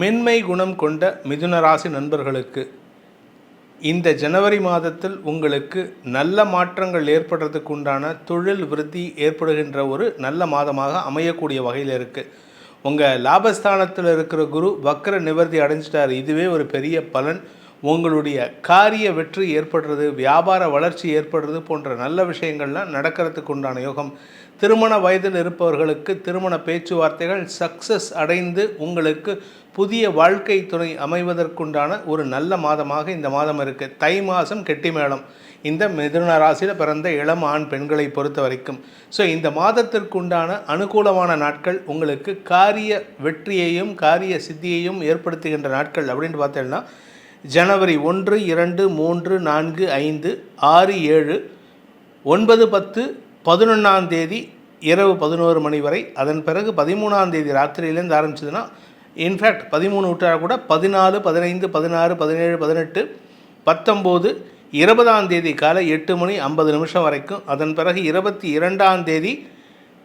மென்மை குணம் கொண்ட மிதுனராசி நண்பர்களுக்கு இந்த ஜனவரி மாதத்தில் உங்களுக்கு நல்ல மாற்றங்கள் ஏற்படுறதுக்கு உண்டான தொழில் விருத்தி ஏற்படுகின்ற ஒரு நல்ல மாதமாக அமையக்கூடிய வகையில் இருக்குது உங்கள் லாபஸ்தானத்தில் இருக்கிற குரு வக்கர நிவர்த்தி அடைஞ்சிட்டார். இதுவே ஒரு பெரிய பலன். உங்களுடைய காரிய வெற்றி ஏற்படுறது வியாபார வளர்ச்சி ஏற்படுறது போன்ற நல்ல விஷயங்கள்லாம் நடக்கிறதுக்கு உண்டான யோகம். திருமண வயதில் இருப்பவர்களுக்கு திருமண பேச்சுவார்த்தைகள் சக்சஸ் அடைந்து உங்களுக்கு புதிய வாழ்க்கை துணை அமைவதற்குண்டான ஒரு நல்ல மாதமாக இந்த மாதம் இருக்குது தை மாதம் கெட்டி மேளம். இந்த மிதுன ராசியில் பிறந்த இளம் ஆண் பெண்களை பொறுத்த வரைக்கும். ஸோ இந்த மாதத்திற்குண்டான அனுகூலமான நாட்கள் உங்களுக்கு காரிய வெற்றியையும் காரிய சித்தியையும் ஏற்படுத்துகின்ற நாட்கள் அப்படின்னு பார்த்தீங்கன்னா ஜனவரி ஒன்று இரண்டு மூன்று நான்கு ஐந்து ஆறு ஏழு ஒன்பது பத்து பதினொன்றாம் தேதி இரவு பதினோரு மணி வரை. அதன் பிறகு பதிமூணாம் தேதி ராத்திரியிலேருந்து ஆரம்பிச்சதுன்னா இன்ஃபேக்ட் பதிமூணு விட்டால் கூட பதினாலு பதினைந்து பதினாறு பதினேழு பதினெட்டு பத்தொம்போது இருபதாம் தேதி காலை எட்டு மணி ஐம்பது நிமிஷம் வரைக்கும். அதன் பிறகு இருபத்தி இரண்டாம் தேதி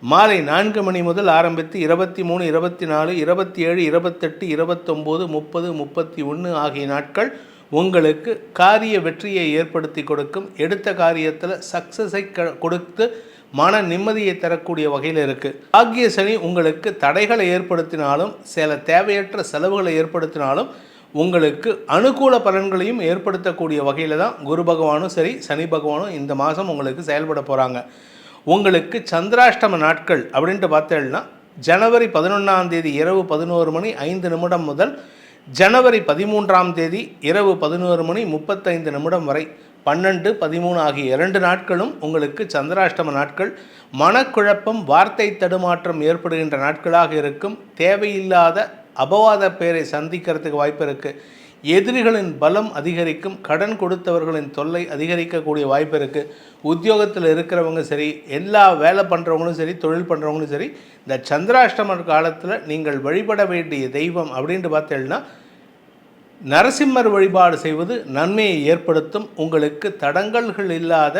மாலை நான்கு மணி முதல் ஆரம்பித்து இருபத்தி மூணு இருபத்தி நாலு இருபத்தி ஏழு இருபத்தெட்டு இருபத்தொம்போது முப்பது முப்பத்தி ஒன்று ஆகிய நாட்கள் உங்களுக்கு காரிய வெற்றியை ஏற்படுத்தி கொடுக்கும். எடுத்த காரியத்தில் சக்ஸஸை க கொடுத்து மன நிம்மதியை தரக்கூடிய வகையில் இருக்குது ஆகிய சனி உங்களுக்கு தடைகளை ஏற்படுத்தினாலும் சில தேவையற்ற செலவுகளை ஏற்படுத்தினாலும் உங்களுக்கு அனுகூல பலன்களையும் ஏற்படுத்தக்கூடிய வகையில் தான் குரு பகவானும் சரி சனி பகவானும் இந்த மாதம் உங்களுக்கு செயல்பட போகிறாங்க உங்களுக்கு சந்திராஷ்டம நாட்கள் அப்படின்ட்டு பார்த்தேன்னா ஜனவரி பதினொன்றாம் தேதி இரவு பதினோரு மணி ஐந்து நிமிடம் முதல் ஜனவரி பதிமூன்றாம் தேதி இரவு பதினோரு மணி முப்பத்தைந்து நிமிடம் வரை பன்னெண்டு பதிமூணு ஆகிய இரண்டு நாட்களும் உங்களுக்கு சந்திராஷ்டம நாட்கள். மனக்குழப்பம் வார்த்தை தடுமாற்றம் ஏற்படுகின்ற நாட்களாக இருக்கும். தேவையில்லாத அபவாத பேரை சந்திக்கிறதுக்கு வாய்ப்பு இருக்குது எதிரிகளின் பலம் அதிகரிக்கும். கடன் கொடுத்தவர்களின் தொல்லை அதிகரிக்கக்கூடிய வாய்ப்பு இருக்குது உத்தியோகத்தில் இருக்கிறவங்க சரி எல்லா வேலை பண்ணுறவங்களும் சரி தொழில் பண்ணுறவங்களும் சரி இந்த சந்திராஷ்டம காலத்தில் நீங்கள் வழிபட வேண்டிய தெய்வம் அப்படின்ட்டு பார்த்தீங்கன்னா நரசிம்மர் வழிபாடு செய்வது நன்மையை ஏற்படுத்தும். உங்களுக்கு தடங்கல்கள் இல்லாத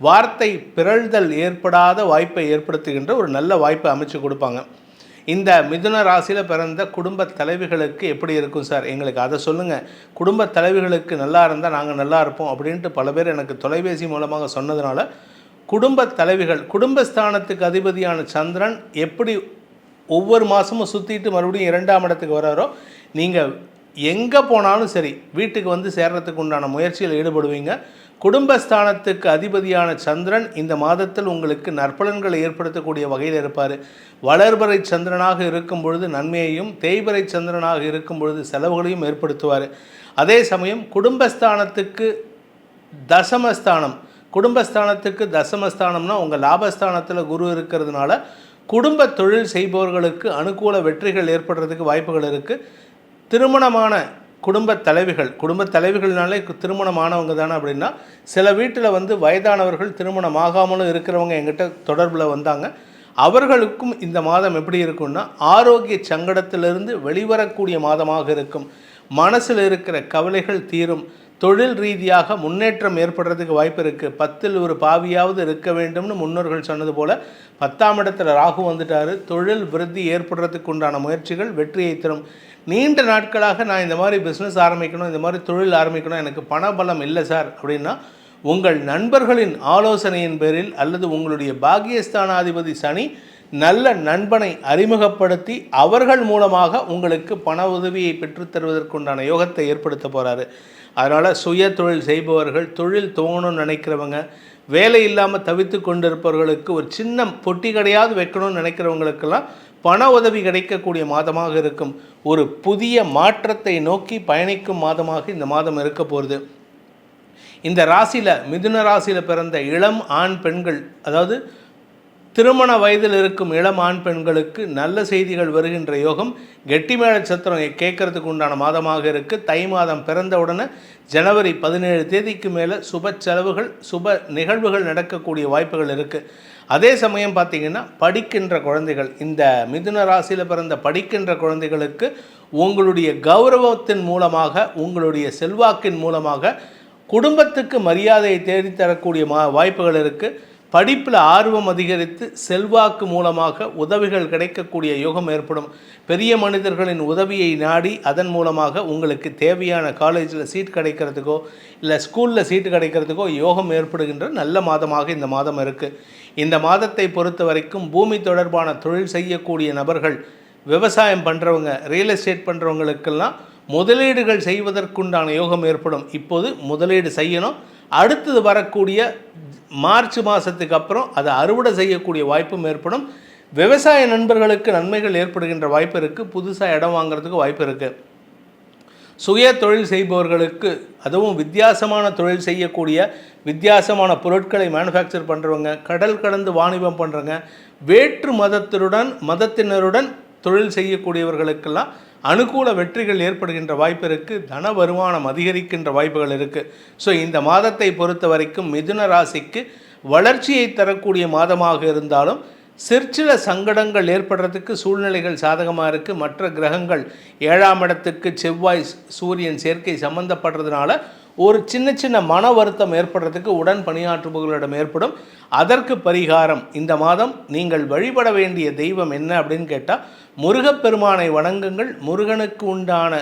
வார்த்தை பிறழ்தல் ஏற்படாத வாய்ப்பை ஏற்படுத்துகின்ற ஒரு நல்ல வாய்ப்பை அமைச்சு கொடுப்பாங்க. இந்த மிதுன ராசியில் பிறந்த குடும்ப தலைவிகளுக்கு எப்படி இருக்கும் சார்? எங்களுக்கு அதை சொல்லுங்கள் குடும்ப தலைவிகளுக்கு நல்லா இருந்தால் நாங்கள் நல்லா இருப்போம் அப்படின்ட்டு பல பேர் எனக்கு தொலைபேசி மூலமாக சொன்னதுனால குடும்ப தலைவிகள் குடும்பஸ்தானத்துக்கு அதிபதியான சந்திரன் எப்படி ஒவ்வொரு மாதமும் சுற்றிட்டு மறுபடியும் இரண்டாம் இடத்துக்கு வராரோ நீங்கள் எங்கே போனாலும் சரி வீட்டுக்கு வந்து சேர்றதுக்கு உண்டான முயற்சியில் ஈடுபடுவீங்க. குடும்பஸ்தானத்துக்கு அதிபதியான சந்திரன் இந்த மாதத்தில் உங்களுக்கு நற்பலன்களை ஏற்படுத்தக்கூடிய வகையில் இருப்பார். வளர்பறை சந்திரனாக இருக்கும் பொழுது நன்மையையும் தேய்பறை சந்திரனாக இருக்கும் பொழுது செலவுகளையும் ஏற்படுத்துவார். அதே சமயம் குடும்பஸ்தானத்துக்கு தசமஸ்தானம் குடும்பஸ்தானத்துக்கு தசமஸ்தானம்னா உங்கள் லாபஸ்தானத்தில் குரு இருக்கிறதுனால குடும்ப தொழில் செய்பவர்களுக்கு அனுகூல வெற்றிகள் ஏற்படுறதுக்கு வாய்ப்புகள் இருக்குது திருமணமான குடும்ப தலைவிகள். குடும்ப தலைவிகள்னாலே திருமணமானவங்க தானே அப்படின்னா சில வீட்டில் வந்து வயதானவர்கள் திருமணம் ஆகாமலும் இருக்கிறவங்க எங்கிட்ட தொடர்பில் வந்தாங்க. அவர்களுக்கும் இந்த மாதம் எப்படி இருக்கும்னா ஆரோக்கிய சங்கடத்திலிருந்து வெளிவரக்கூடிய மாதமாக இருக்கும். மனசில் இருக்கிற கவலைகள் தீரும். தொழில் ரீதியாக முன்னேற்றம் ஏற்படுறதுக்கு வாய்ப்பு இருக்குது பத்தில் ஒரு பாவியாவது இருக்க வேண்டும்னு முன்னோர்கள் சொன்னது போல் பத்தாம் இடத்துல ராகு வந்துட்டார். தொழில் விருத்தி ஏற்படுறதுக்கு உண்டான முயற்சிகள் வெற்றியை தரும். நீண்ட நாட்களாக நான் இந்த மாதிரி பிஸ்னஸ் ஆரம்பிக்கணும் இந்த மாதிரி தொழில் ஆரம்பிக்கணும் எனக்கு பணபலம் இல்லை சார் அப்படின்னா உங்கள் நண்பர்களின் ஆலோசனையின் பேரில் அல்லது உங்களுடைய பாகியஸ்தானாதிபதி சனி நல்ல நண்பனை அறிமுகப்படுத்தி அவர்கள் மூலமாக உங்களுக்கு பண உதவியை பெற்றுத்தருவதற்குண்டான யோகத்தை ஏற்படுத்த போகிறாரு அதனால் சுய தொழில் செய்பவர்கள் தொழில் துவங்கணும்னு நினைக்கிறவங்க வேலை இல்லாமல் தவித்து கொண்டிருப்பவர்களுக்கு ஒரு சின்ன பொட்டி கடையாவது வைக்கணும்னு நினைக்கிறவங்களுக்கெல்லாம் பண உதவி கிடைக்கக்கூடிய மாதமாக இருக்கும். ஒரு புதிய மாற்றத்தை நோக்கி பயணிக்கும் மாதமாக இந்த மாதம் இருக்க போகிறது இந்த ராசியில் மிதுன ராசியில் பிறந்த இளம் ஆண் பெண்கள் அதாவது திருமண வயதில் இருக்கும் இளம் ஆண் பெண்களுக்கு நல்ல செய்திகள் வருகின்ற யோகம். கெட்டிமேள சத்திரம் கேட்கறதுக்கு உண்டான மாதமாக இருக்குது தை மாதம் பிறந்தவுடனே ஜனவரி பதினேழு தேதிக்கு மேலே சுப செலவுகள் சுப நிகழ்வுகள் நடக்கக்கூடிய வாய்ப்புகள் இருக்குது அதே சமயம் பார்த்தீங்கன்னா படிக்கின்ற குழந்தைகள் இந்த மிதுன ராசியில் பிறந்த படிக்கின்ற குழந்தைகளுக்கு உங்களுடைய கௌரவத்தின் மூலமாக உங்களுடைய செல்வாக்கின் மூலமாக குடும்பத்துக்கு மரியாதையை தேடித்தரக்கூடிய மா வாய்ப்புகள் இருக்குது படிப்பில் ஆர்வம் அதிகரித்து செல்வாக்கு மூலமாக உதவிகள் கிடைக்கக்கூடிய யோகம் ஏற்படும். பெரிய மனிதர்களின் உதவியை நாடி அதன் மூலமாக உங்களுக்கு தேவையான காலேஜில் சீட் கிடைக்கிறதுக்கோ இல்லை ஸ்கூலில் சீட்டு கிடைக்கிறதுக்கோ யோகம் ஏற்படுகின்ற நல்ல மாதமாக இந்த மாதம் இருக்குது இந்த மாதத்தை பொறுத்த வரைக்கும் பூமி தொடர்பான தொழில் செய்யக்கூடிய நபர்கள் விவசாயம் பண்ணுறவங்க ரியல் எஸ்டேட் பண்ணுறவங்களுக்கெல்லாம் முதலீடுகள் செய்வதற்குண்டான யோகம் ஏற்படும். இப்போது முதலீடு செய்யணும். அடுத்தது வரக்கூடிய மார்ச் மாதத்துக்கு அப்புறம் அதை அறுவடை செய்யக்கூடிய வாய்ப்பும் ஏற்படும். விவசாய நண்பர்களுக்கு நன்மைகள் ஏற்படுகின்ற வாய்ப்பு இருக்குது புதுசாக இடம் வாங்குறதுக்கு வாய்ப்பு இருக்குது சுய தொழில் செய்பவர்களுக்கு அதுவும் வித்தியாசமான தொழில் செய்யக்கூடிய வித்தியாசமான பொருட்களை மேனுஃபேக்சர் பண்ணுறவங்க கடல் கடந்து வாணிபம் பண்ணுறவங்க வேற்று மதத்தினுடன் மதத்தினருடன் தொழில் செய்யக்கூடியவர்களுக்கெல்லாம் அனுகூல வெற்றிகள் ஏற்படுகின்ற வாய்ப்பு இருக்குது தன வருமானம் அதிகரிக்கின்ற வாய்ப்புகள் இருக்குது ஸோ இந்த மாதத்தை பொறுத்த வரைக்கும் மிதுன ராசிக்கு வளர்ச்சியை தரக்கூடிய மாதமாக இருந்தாலும் சிற்சில சங்கடங்கள் ஏற்படுறதுக்கு சூழ்நிலைகள் சாதகமாக இருக்குது மற்ற கிரகங்கள் ஏழாம் இடத்துக்கு செவ்வாய் சூரியன் சேர்க்கை சம்மந்தப்படுறதுனால ஒரு சின்ன சின்ன மன வருத்தம் ஏற்படுறதுக்கு உடன் பணியாற்றுபவர்களிடம் ஏற்படும். அதற்கு பரிகாரம் இந்த மாதம் நீங்கள் வழிபட வேண்டிய தெய்வம் என்ன அப்படின்னு கேட்டால் முருகப்பெருமானை வணங்குங்கள். முருகனுக்கு உண்டான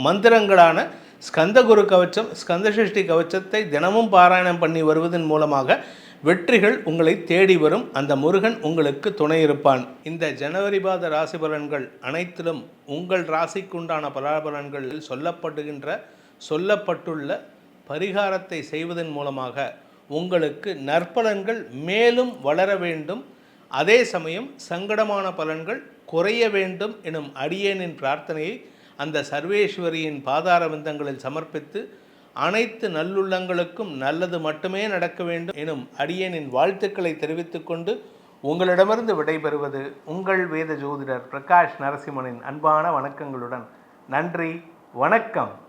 மந்திரங்களான ஸ்கந்தகுரு கவச்சம் ஸ்கந்தசஷ்டி கவச்சத்தை தினமும் பாராயணம் பண்ணி வருவதன் மூலமாக வெற்றிகள் உங்களை தேடி வரும். அந்த முருகன் உங்களுக்கு துணை இருப்பான். இந்த ஜனவரி மாத ராசி பலன்கள் அனைத்திலும் உங்கள் ராசிக்குண்டான பலாபலன்களில் சொல்லப்படுகின்ற சொல்லப்பட்டுள்ள பரிகாரத்தை செய்வதன் மூலமாக உங்களுக்கு நற்பலன்கள் மேலும் வளர வேண்டும். அதே சமயம் சங்கடமான பலன்கள் குறைய வேண்டும் எனும் அடியேனின் பிரார்த்தனையை அந்த சர்வேஸ்வரியின் பாதார விந்தங்களில் சமர்ப்பித்து அனைத்து நல்லுள்ளங்களுக்கும் நல்லது மட்டுமே நடக்க வேண்டும் எனும் அடியேனின் வாழ்த்துக்களை தெரிவித்துக்கொண்டு உங்களிடமிருந்து விடைபெறுவது உங்கள் வேத ஜோதிடர் பிரகாஷ் நரசிம்மனின் அன்பான வணக்கங்களுடன். நன்றி வணக்கம்.